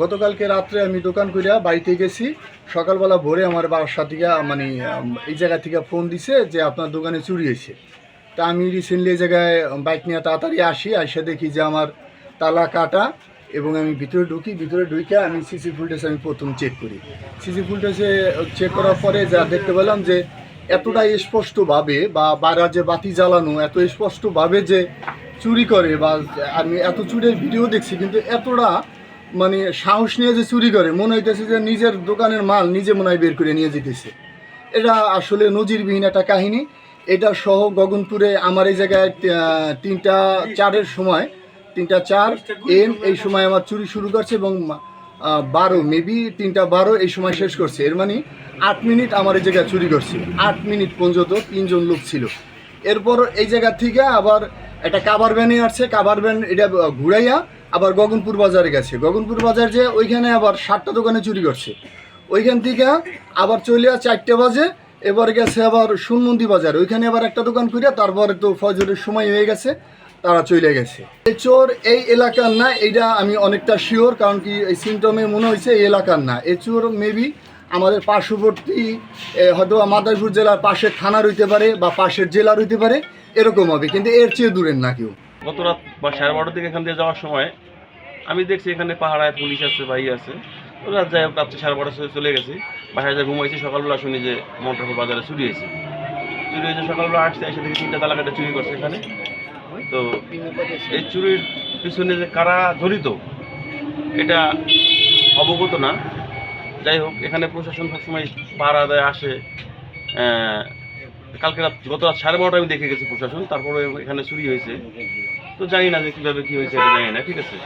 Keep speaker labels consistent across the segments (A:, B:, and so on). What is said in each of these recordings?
A: গতকালকে রাত্রে আমি দোকান করিয়া বাড়িতে গেছি। সকালবেলা ভোরে আমার বাসা থেকে মানে এই জায়গা থেকে ফোন দিছে যে আপনার দোকানে চুরি হয়েছে। তা আমি রিসেন্টলি এই জায়গায় বাইক নিয়ে তাড়াতাড়ি আসি এসে দেখি যে আমার তালা কাটা এবং আমি ভিতরে ঢুকি, ভিতরে ঢুকে আমি সিসি ফুটেজ আমি প্রথম চেক করি। সিসি ফুটেজে চেক করার পরে যা দেখতে পেলাম যে এতটা স্পষ্টভাবে বা বাইরে যে বাতি জ্বালানো, এত স্পষ্টভাবে যে চুরি করে বা আমি এত চুরির ভিডিও দেখছি, কিন্তু এতটা মানে সাহস নিয়ে যে চুরি করে, মনে হইতেছে যে নিজের দোকানের মাল নিজে মনে হয় বের করে নিয়ে যেতেছে। এটা আসলে নজিরবিহীন একটা কাহিনী। এটা সহ গগনপুরে আমার এই জায়গায় তিনটা চারের সময়, তিনটা চার এম এই সময় আমার চুরি শুরু করছে এবং বারো, মেবি তিনটা বারো, এই সময় শেষ করছে। এর মানে আট মিনিট আমার এই জায়গায় চুরি করছে। আট মিনিট পর্যন্ত তিনজন লোক ছিল। এরপর এই জায়গা থেকে আবার একটা কাবার ভ্যানে আসছে। কাবার ভ্যান এটা ঘুরাইয়া আবার গগনপুর বাজারে গেছে। গগনপুর বাজার যে ওইখানে আবার সাতটা দোকানে চুরি করছে। ওইখান থেকে আবার চলে চারটে বাজে, এবার গেছে আবার সুনমন্দি বাজার। ওইখানে আবার একটা দোকান করিয়া তারপরে তো ফজরের সময় হয়ে গেছে, তারা চলে গেছে। এই চোর এই এলাকার না, এইটা আমি অনেকটা শিওর কারণ কি এই সিমটমে মনে হয়েছে এই এলাকার না। এই চোর মেবি আমাদের পার্শ্ববর্তী হয়তো মাদারীপুর জেলার পাশের থানা রইতে পারে বা পাশের জেলা রইতে পারে, এরকম হবে, কিন্তু এর চেয়ে দূরের না কেউ।
B: গত রাত বা সাড়ে বারোটার দিকে এখান দিয়ে যাওয়ার সময় আমি দেখছি এখানে পাহাড়ায় পুলিশ আছে, ভাই আছে। রাত যাই হোক, রাত্রে সাড়ে বারোটার চলে গেছি। বাসায় যা ঘুমাইছি, সকালবেলা শুনি যে মন্টরপুর বাজারে চুরি হয়েছে। চুরি হয়েছে, সকালবেলা আসছে, এসে দেখি তিনটা তালাকাটা চুরি করছে এখানে। তো এই চুরির পিছনে যে কারা জড়িত, এটা অবগত না। যাই হোক, এখানে প্রশাসন সবসময় পাহারা দেয় আসে কালকে রাত গত রাত সাড়ে বারোটা আমি দেখে গেছি প্রশাসন তারপরে এখানে চুরি হয়েছে। তো জানি না যে কীভাবে কী হয়েছে এটা জানি না ঠিক আছে?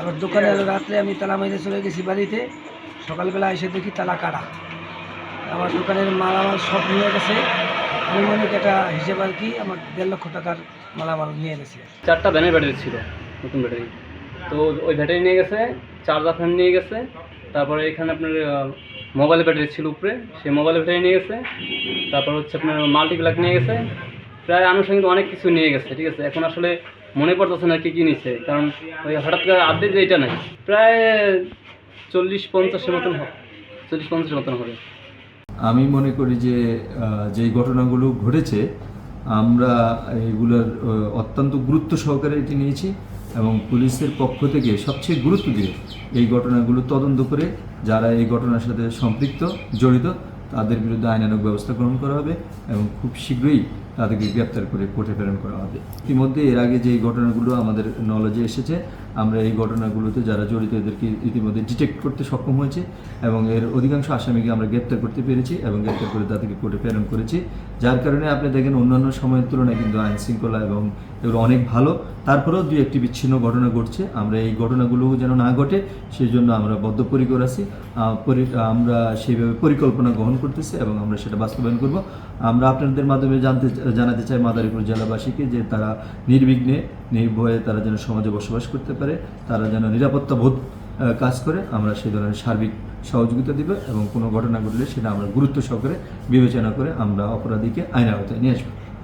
C: আবার দোকানে রাত্রে আমি তালা মাইরে চলে গেছি বাড়িতে সকালবেলা এসে দেখি তালা কাটা। আমার দোকানের মালামাল সব নিয়ে গেছে। আনুমানিক একটা হিসেব আর কি আমার দেড় লক্ষ টাকার মালামাল নিয়ে গেছে।
D: চারটা ভ্যানের ব্যাটারি ছিল নতুন ব্যাটারি। তো ওই ব্যাটারি নিয়ে গেছে চার্জার ফ্যান নিয়ে গেছে তারপরে এখানে আপনার মোবাইল ব্যাটারি ছিল উপরে, সেই মোবাইল ব্যাটারি নিয়ে গেছে। তারপর হচ্ছে আপনার মাল্টিপ্লাক নিয়ে গেছে। প্রায় আনুষঙ্গিক অনেক কিছু নিয়ে গেছে, ঠিক আছে? এখন আসলে মনে পড়তেছে না কি কী নিচ্ছে কারণ ওই হঠাৎ করে আপডেট যে এটা নাই। প্রায় চল্লিশ পঞ্চাশের মতন চল্লিশ পঞ্চাশের মতন হবে।
E: আমি মনে করি যে যেই ঘটনাগুলো ঘটেছে, আমরা এগুলোর অত্যন্ত গুরুত্ব সহকারে এটি নিয়েছি। এবং পুলিশের পক্ষ থেকে সবচেয়ে গুরুত্ব দিয়ে এই ঘটনাগুলো তদন্ত করে যারা এই ঘটনার সাথে সম্পৃক্ত, জড়িত, তাদের বিরুদ্ধে আইনানুগ ব্যবস্থা গ্রহণ করা হবে এবং খুব শীঘ্রই তাদেরকে গ্রেপ্তার করে কোর্টে প্রেরণ করা হবে। ইতিমধ্যে এর আগে যে ঘটনাগুলো আমাদের নলেজে এসেছে আমরা এই ঘটনাগুলোতে যারা জড়িত এদেরকে ইতিমধ্যে ডিটেক্ট করতে সক্ষম হয়েছে এবং এর অধিকাংশ আসামিকে আমরা গ্রেপ্তার করতে পেরেছি এবং গ্রেপ্তার করে তাদেরকে কোর্টে প্রেরণ করেছি। যার কারণে আপনি দেখেন অন্যান্য সময়ের তুলনায় কিন্তু আইন শৃঙ্খলা এবং এগুলো অনেক ভালো। তারপরেও দুই একটি বিচ্ছিন্ন ঘটনা ঘটছে। আমরা এই ঘটনাগুলো যেন না ঘটে সেই জন্য আমরা বদ্ধপরিকর আছি। আমরা সেইভাবে পরিকল্পনা গ্রহণ করতেছি এবং আমরা সেটা বাস্তবায়ন করব। আমরা আপনাদের মাধ্যমে জানতে, জানাতে চাই মাদারীপুর জেলাবাসীকে যে তারা নির্বিঘ্নে, নির্ভয়ে তারা যেন সমাজে বসবাস করতে পারে। তারা যেন নিরাপত্তা বোধ কাজ করে, আমরা সেই ধরনের সার্বিক সহযোগিতা দিব এবং কোনো ঘটনা ঘটলে সেটা আমরা গুরুত্ব সহকারে বিবেচনা করে আমরা অপরাধীকে আইনের আওতায় নিয়ে আসব।